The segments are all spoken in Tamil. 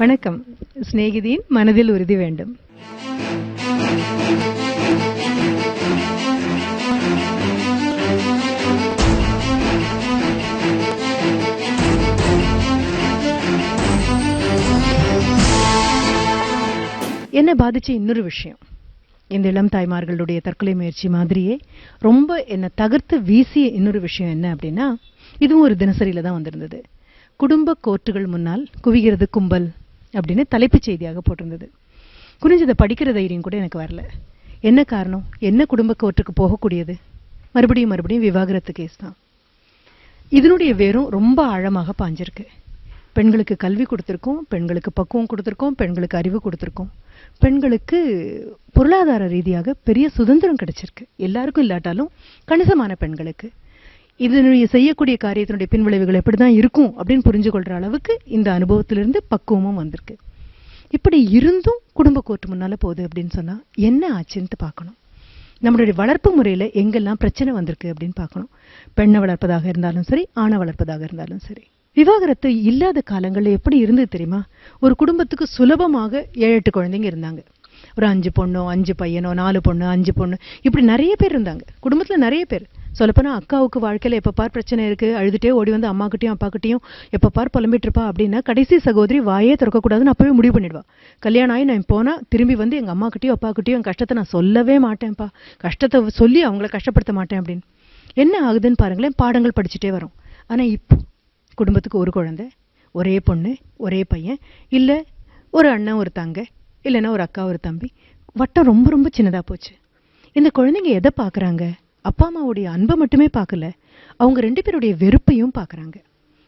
வணக்கம். சிநேகிதியின் மனதில் உறுதி வேண்டும். என்ன பாதிச்ச இன்னொரு விஷயம். இந்த இளம் தாய்மார்களுடைய தற்கொலை முயற்சி மாதிரியே ரொம்ப என்னை தகர்த்து வீசிய இன்னொரு விஷயம் என்ன அப்படின்னா இதுவும் ஒரு தினசரியில் தான் வந்திருந்தது. குடும்ப கோர்ட்டுகள் முன்னால் குவிகிறது கும்பல். அப்படின்னு தலைப்புச் செய்தியாக போட்டிருந்தது. குறிஞ்சதை படிக்கிற தைரியம் கூட எனக்கு வரல. என்ன காரணம்? என்ன குடும்ப கோர்ட்டுக்கு போகக்கூடியது? மறுபடியும் மறுபடியும் விவாகரத்து கேஸ் தான். இதனுடைய வேரும் ரொம்ப ஆழமாக பாஞ்சிருக்கு. பெண்களுக்கு கல்வி கொடுத்துருக்கோம் பெண்களுக்கு பக்குவம் கொடுத்துருக்கோம் பெண்களுக்கு அறிவு கொடுத்துருக்கோம். பெண்களுக்கு பொருளாதார ரீதியாக பெரிய சுதந்திரம் கிடைச்சிருக்கு. எல்லாருக்கும் இல்லாட்டாலும் கணிசமான பெண்களுக்கு. இதனுடைய செய்யக்கூடிய காரியத்தினுடைய பின்விளைவுகள் எப்படி தான் இருக்கும் அப்படின்னு புரிஞ்சு கொள்ற அளவுக்கு இந்த அனுபவத்திலிருந்து பக்குவமும் வந்திருக்கு. இப்படி இருந்தும் குடும்ப கோர்ட்டு முன்னால போகுது அப்படின்னு சொன்னா என்ன ஆச்சுன்ட்டு பார்க்கணும். நம்மளுடைய வளர்ப்பு முறையில எங்கெல்லாம் பிரச்சனை வந்திருக்கு அப்படின்னு பார்க்கணும். பெண்ணை வளர்ப்பதாக இருந்தாலும் சரி ஆணை வளர்ப்பதாக இருந்தாலும் சரி. விவாகரத்து இல்லாத காலங்களில் எப்படி இருந்தது தெரியுமா? ஒரு குடும்பத்துக்கு சுலபமாக ஏழு எட்டு குழந்தைங்க இருந்தாங்க. ஒரு அஞ்சு பொண்ணோ அஞ்சு பையனோ நாலு பொண்ணு அஞ்சு பொண்ணு இப்படி நிறைய பேர் இருந்தாங்க. குடும்பத்தில் நிறைய பேர். சொல்லப்போனா அக்காவுக்கு வாழ்க்கையில் எப்போ பார் பிரச்சனை இருக்குது அழுதுகிட்டே ஓடி வந்து அம்மாக்கிட்டையும் அப்பாக்கிட்டையும் எப்போ பார் புலம்பிட்டு இருப்பா அப்படின்னா கடைசி சகோதரி வாயே திறக்கக்கூடாதுன்னு அப்போவே முடிவு பண்ணிடுவா. கல்யாணம் ஆகி நான் போனால் திரும்பி வந்து எங்கள் அம்மாக்கிட்டையும் அப்பாக்கிட்டையும் என் கஷ்டத்தை நான் சொல்லவே மாட்டேன்ப்பா. கஷ்டத்தை சொல்லி அவங்கள கஷ்டப்படுத்த மாட்டேன் அப்படின்னு. என்ன ஆகுதுன்னு பாருங்களேன் பாடங்கள் படிச்சுட்டே வரும். ஆனால் இப்போ குடும்பத்துக்கு ஒரு குழந்தை ஒரே பொண்ணு ஒரே பையன் இல்லை ஒரு அண்ணன் ஒரு தங்க இல்லைன்னா ஒரு அக்கா ஒரு தம்பி வட்டம் ரொம்ப ரொம்ப சின்னதாக போச்சு. இந்த குழந்தைங்க எதை பார்க்குறாங்க? அப்பா அம்மாவுடைய அன்பை மட்டுமே பார்க்கல அவங்க ரெண்டு பேருடைய வெறுப்பையும் பார்க்கறாங்க.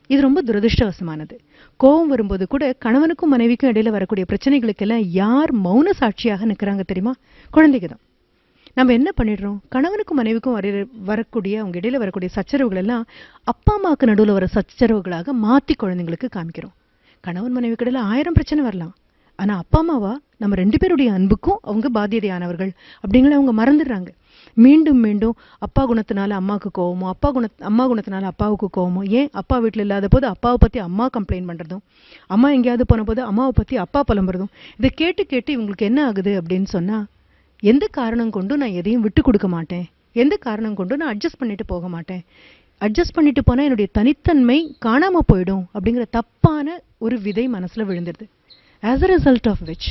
இது ரொம்ப துரதிருஷ்டவசமானது. கோபம் வரும்போது கூட கணவனுக்கும் மனைவிக்கும் இடையில வரக்கூடிய பிரச்சனைகளுக்கெல்லாம் யார் மௌன சாட்சியாக நிற்கிறாங்க தெரியுமா? குழந்தைங்க தான். நம்ம என்ன பண்ணிடுறோம்? கணவனுக்கும் மனைவிக்கும் வர வரக்கூடிய அவங்க இடையில வரக்கூடிய சச்சரவுகள் எல்லாம் அப்பா அம்மாவுக்கு நடுவுல வர சச்சரவுகளாக மாத்தி குழந்தைங்களுக்கு காமிக்கிறோம். கணவன் மனைவி இடையில ஆயிரம் பிரச்சனை வரலாம். ஆனா அப்பா அம்மாவா? நம்ம ரெண்டு பேருடைய அன்புக்கும் அவங்க பாத்தியதையானவர்கள் அப்படிங்கிற அவங்க மறந்துடுறாங்க. மீண்டும் மீண்டும் அப்பா குணத்தினால அம்மாவுக்கு கோவமோ அப்பா குண அம்மா குணத்தினால அப்பாவுக்கு கோவமோ ஏன் அப்பா வீட்டில் இல்லாத போது அப்பாவை பற்றி அம்மா கம்ப்ளைண்ட் பண்ணுறதும் அம்மா எங்கேயாவது போன போது அம்மாவை பற்றி அப்பா புலம்புறதும் இதை கேட்டு கேட்டு இவங்களுக்கு என்ன ஆகுது அப்படின்னு சொன்னால் எந்த காரணம் கொண்டும் நான் எதையும் விட்டு கொடுக்க மாட்டேன். எந்த காரணம் கொண்டும் நான் அட்ஜஸ்ட் பண்ணிட்டு போக மாட்டேன். அட்ஜஸ்ட் பண்ணிட்டு போனால் என்னுடைய தனித்தன்மை காணாமல் போயிடும் அப்படிங்கிற தப்பான ஒரு விதை மனசில் விழுந்துடுது as a result of which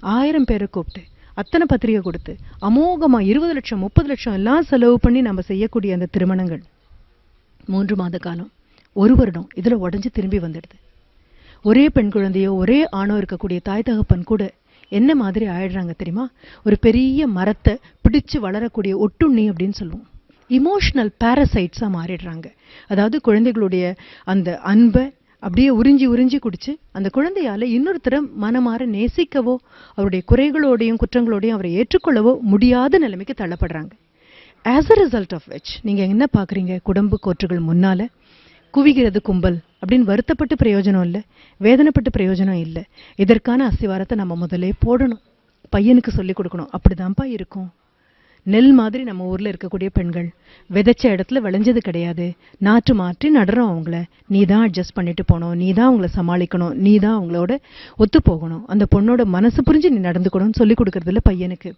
ஆயிரம் பேரை கூப்பிட்டு அத்தனை பத்திரிகை கொடுத்து அமோகமாக இருபது லட்சம் முப்பது லட்சம் எல்லாம் செலவு பண்ணி நம்ம செய்யக்கூடிய அந்த திருமணங்கள். மூன்று மாத காலம் ஒரு வருடம் இதில் உடஞ்சி திரும்பி வந்துடுது. ஒரே பெண் குழந்தையோ ஒரே ஆணோ இருக்கக்கூடிய தாய் தகப்பன் கூட என்ன மாதிரி ஆயிடுறாங்க தெரியுமா? ஒரு பெரிய மரத்தை பிடிச்சு வளரக்கூடிய ஒட்டுண்ணி அப்படின்னு சொல்லுவோம். இமோஷனல் பேரசைட்ஸாக மாறிடுறாங்க. அதாவது குழந்தைகளுடைய அந்த அன்பை அப்படியே உறிஞ்சி உறிஞ்சி குடிச்சு அந்த குழந்தையால இன்னொருத்தரை மனமாற நேசிக்கவோ அவருடைய குறைகளோடையும் குற்றங்களோடையும் அவரை ஏற்றுக்கொள்ளவோ முடியாத நிலைமைக்கு தள்ளப்படுறாங்க. As a result of which நீங்க என்ன பாக்குறீங்க? குடும்ப கோற்றுகள் முன்னால குவிகிறது கும்பல் அப்படின்னு வருத்தப்பட்டு பிரயோஜனம் இல்லை வேதனைப்பட்டு பிரயோஜனம் இல்லை. இதற்கான அஸ்திவாரத்தை நம்ம முதலே போடணும். பையனுக்கு சொல்லிக் கொடுக்கணும். அப்படிதான்ப்பா இருக்கும். நெல் மாதிரி நம்ம ஊரில் இருக்கக்கூடிய பெண்கள் விதைச்ச இடத்துல விளைஞ்சது கிடையாது. நாற்று மாற்றி நடுறோம் அவங்கள. நீ தான் அட்ஜஸ்ட் பண்ணிட்டு போகணும். நீ தான் அவங்கள சமாளிக்கணும். நீ தான் அவங்களோட ஒத்து போகணும். அந்த பொண்ணோட மனசு புரிஞ்சு நீ நடந்துக்கணும்னு சொல்லி கொடுக்கறது பையனுக்கு.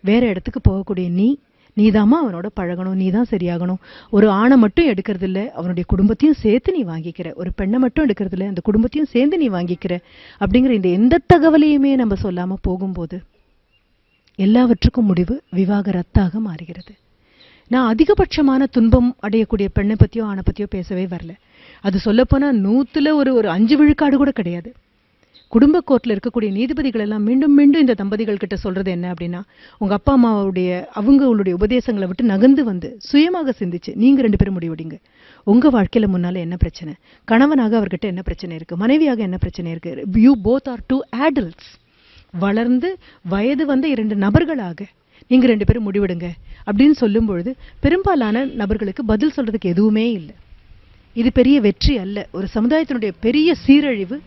வேற இடத்துக்கு போகக்கூடிய நீ நீதாம்மா அவனோட பழகணும். நீ தான் சரியாகணும். ஒரு ஆணை மட்டும் எடுக்கிறதில்ல அவனுடைய குடும்பத்தையும் சேர்த்து நீ வாங்கிக்கிற. ஒரு பெண்ணை மட்டும் எடுக்கிறதில்ல அந்த குடும்பத்தையும் சேர்ந்து நீ வாங்கிக்கிற. அப்படிங்கிற இந்த எந்த தகவலையுமே நம்ம சொல்லாமல் போகும்போது எல்லாவற்றுக்கும் முடிவு விவாகரத்தாக மாறுகிறது. நான் அதிகபட்சமான துன்பம் அடையக்கூடிய பெண்ணை பற்றியோ ஆணை பற்றியோ பேசவே வரல. அது சொல்லப்போனால் நூற்றில் ஒரு ஒரு அஞ்சு விழுக்காடு கூட கிடையாது. குடும்ப கோர்ட்டில் இருக்கக்கூடிய நீதிபதிகள் எல்லாம் மீண்டும் மீண்டும் இந்த தம்பதிகள் கிட்ட சொல்றது என்ன அப்படின்னா உங்க அப்பா அம்மாவுடைய அவங்களுடைய உபதேசங்களை விட்டு நகர்ந்து வந்து சுயமாக சிந்திச்சு நீங்க ரெண்டு பேரும் முடிவெடுங்க. உங்க வாழ்க்கையில முன்னால என்ன பிரச்சனை? கணவனாக அவர்கிட்ட என்ன பிரச்சனை இருக்கு? மனைவியாக என்ன பிரச்சனை இருக்கு? You both are two adults வளர்ந்து வயது வந்த இரண்டு நபர்களாக நீங்கள் ரெண்டு பேரும் முடிவெடுங்க அப்படின்னு சொல்லும் பொழுது பெரும்பாலான நபர்களுக்கு பதில் சொல்றதுக்கு எதுவுமே இல்லை. இது பெரிய வெற்றி அல்ல. ஒரு சமுதாயத்தினுடைய பெரிய சீரழிவு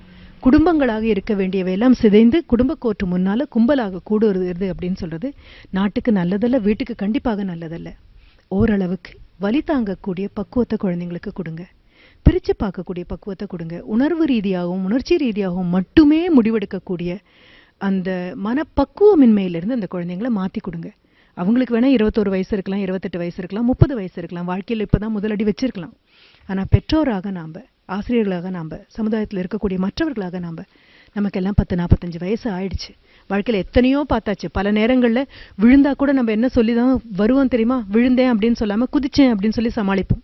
குடும்பங்களாக இருக்க வேண்டியவையெல்லாம் சிதைந்து குடும்ப கோர்ட்டு முன்னால் கும்பலாக கூடுறது அப்படின்னு சொல்கிறது நாட்டுக்கு நல்லதல்ல வீட்டுக்கு கண்டிப்பாக நல்லதல்ல. ஓரளவுக்கு வலி தாங்கக்கூடிய பக்குவத்தை குழந்தைங்களுக்கு கொடுங்க. பிரித்து பார்க்கக்கூடிய பக்குவத்தை கொடுங்க. உணர்வு ரீதியாகவும் உணர்ச்சி ரீதியாகவும் மட்டுமே முடிவெடுக்கக்கூடிய அந்த மனப்பக்குவமின்மையிலிருந்து அந்த குழந்தைங்களை மாற்றி கொடுங்க. அவங்களுக்கு வேணால் இருபத்தோரு வயசு இருக்கலாம் இருபத்தெட்டு வயசு இருக்கலாம் முப்பது வயசு இருக்கலாம். வாழ்க்கையில் இப்போ தான் முதலடி வச்சிருக்கலாம். ஆனால் பெற்றோராக நாம் ஆசிரியர்களாக நாம் சமுதாயத்தில் இருக்கக்கூடிய மற்றவர்களாக நாம் நமக்கெல்லாம் பத்து நாற்பத்தஞ்சு வயசு ஆயிடுச்சு. வாழ்க்கையில் எத்தனையோ பார்த்தாச்சு. பல நேரங்களில் விழுந்தா கூட நம்ம என்ன சொல்லி தான் வருவோம் தெரியுமா? விழுந்தேன் அப்படின்னு சொல்லாமல் குதிச்சேன் அப்படின்னு சொல்லி சமாளிப்போம்.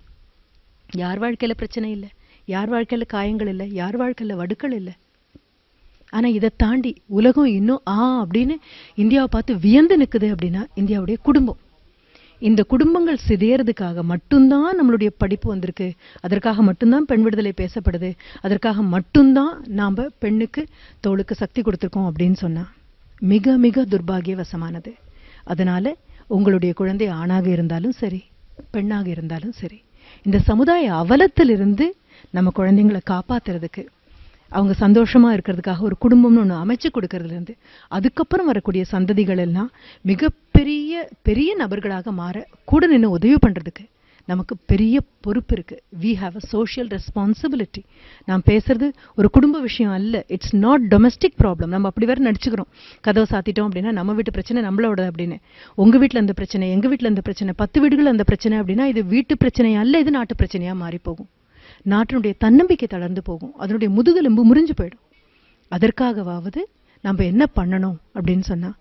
யார் வாழ்க்கையில் பிரச்சனை இல்லை. யார் வாழ்க்கையில் காயங்கள் இல்லை. யார் வாழ்க்கையில் வடுக்கள் இல்லை. ஆனால் இதை தாண்டி உலகம் இன்னும் ஆ அப்படின்னு இந்தியாவை பார்த்து வியந்து நிற்குது அப்படின்னா இந்தியாவுடைய குடும்பம். இந்த குடும்பங்கள் சிதையறதுக்காக மட்டும்தான் நம்மளுடைய படிப்பு வந்திருக்கு. அதற்காக மட்டும்தான் பெண் விடுதலை பேசப்படுது. அதற்காக மட்டும்தான் நாம் பெண்ணுக்கு தோளுக்கு சக்தி கொடுத்துருக்கோம் அப்படின்னு சொன்னால் மிக மிக துர்பாகியவசமானது. அதனால் உங்களுடைய குழந்தை ஆணாக இருந்தாலும் சரி பெண்ணாக இருந்தாலும் சரி இந்த சமுதாய அவலத்திலிருந்து நம்ம குழந்தைங்களை காப்பாத்துறதுக்கு அவங்க சந்தோஷமாக இருக்கிறதுக்காக ஒரு குடும்பம்னு ஒன்று அமைச்சு கொடுக்கறதுலேருந்து அதுக்கப்புறம் வரக்கூடிய சந்ததிகள் எல்லாம் மிகப்பெரிய பெரிய நபர்களாக மாற கூட நின்று உதவி பண்ணுறதுக்கு நமக்கு பெரிய பொறுப்பு இருக்குது we have a social responsibility நான் பேசுறது ஒரு குடும்ப விஷயம் அல்ல. இட்ஸ் நாட் டொமஸ்டிக் ப்ராப்ளம் நம்ம அப்படி வேறு நடிச்சுக்கிறோம். கதவை சாத்திட்டோம் அப்படின்னா நம்ம வீட்டு பிரச்சனை நம்மளோட அப்படின்னு. உங்கள் வீட்டில் அந்த பிரச்சனை எங்கள் வீட்டில் அந்த பிரச்சனை பத்து வீடுகள் அந்த பிரச்சனை அப்படின்னா இது வீட்டு பிரச்சனை அல்ல இது நாட்டு பிரச்சனையாக மாறி போகும் நாட்டினுடைய தன்னம்பிக்கை தளர்ந்து போகும். அதனுடைய முதுகெலும்பு முறிஞ்சு போயிடும். அதற்காகவாவது நம்ம என்ன பண்ணணும் அப்படின்னு சொன்னால்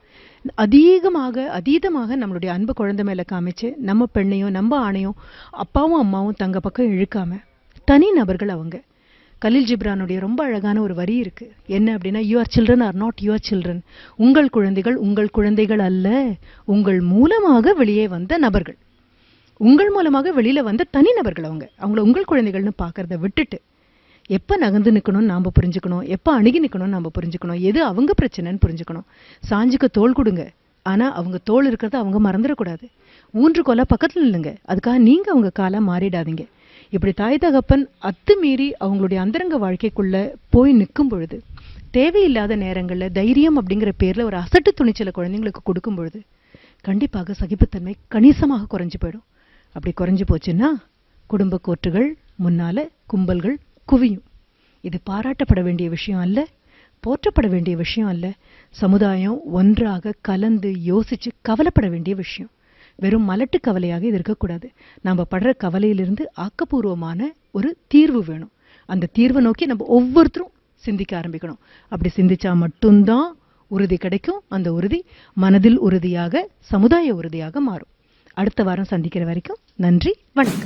அதிகமாக அதீதமாக நம்மளுடைய அன்பு குழந்தை மேலே காமிச்சு நம்ம பெண்ணையும் நம்ம ஆணையும் அப்பாவும் அம்மாவும் தங்க பக்கம் இழுக்காம தனி நபர்கள் அவங்க. கலில் ஜிப்ரானுடைய ரொம்ப அழகான ஒரு வரி இருக்கு. என்ன அப்படின்னா your children are not your children உங்கள் குழந்தைகள் உங்கள் குழந்தைகள் அல்ல. உங்கள் மூலமாக வெளியே வந்த நபர்கள். உங்கள் மூலமாக வெளியில் வந்த தனிநபர்கள் அவங்க. அவங்கள உங்கள் குழந்தைகள்னு பார்க்கறத விட்டுட்டு எப்போ நகர்ந்து நிற்கணும்னு நாம் புரிஞ்சுக்கணும் எப்போ அணுகி நிற்கணும்னு நாம் புரிஞ்சுக்கணும் எது அவங்க பிரச்சனைன்னு புரிஞ்சுக்கணும். சாஞ்சுக்க தோல் கொடுங்க. ஆனால் அவங்க தோல் இருக்கிறத அவங்க மறந்துடக்கூடாது. ஊன்று கொலை பக்கத்தில் இல்லைங்க அதுக்காக நீங்கள் அவங்க காலாக மாறிடாதீங்க. இப்படி தாய் தகப்பன் அத்துமீறி அவங்களுடைய அந்தரங்க வாழ்க்கைக்குள்ளே போய் நிற்கும் பொழுது தேவையில்லாத நேரங்களில் தைரியம் அப்படிங்கிற பேரில் ஒரு அசட்டு துணிச்சலை குழந்தைங்களுக்கு கொடுக்கும் பொழுது கண்டிப்பாக சகிப்புத்தன்மை கணிசமாக குறைஞ்சு போயிடும். அப்படி குறைஞ்சி போச்சுன்னா குடும்ப கோர்ட்டுகள் முன்னால கும்பல்கள் குவியும். இது பாராட்டப்பட வேண்டிய விஷயம் அல்ல போற்றப்பட வேண்டிய விஷயம் அல்ல. சமுதாயம் ஒன்றாக கலந்து யோசிச்சு கவலைப்பட வேண்டிய விஷயம். வெறும் மலட்டு கவலையாக இது இருக்கக்கூடாது. நாம் படுற கவலையிலிருந்து ஆக்கப்பூர்வமான ஒரு தீர்வு வேணும். அந்த தீர்வை நோக்கி நம்ம ஒவ்வொருத்தரும் சிந்திக்க ஆரம்பிக்கணும். அப்படி சிந்திச்சா மட்டும்தான் உறுதி கிடைக்கும். அந்த உறுதி மனதில் உறுதியாக சமுதாய உறுதியாக மாறும். அடுத்த வாரம் சந்திக்கிற வரைக்கும் நன்றி வணக்கம்.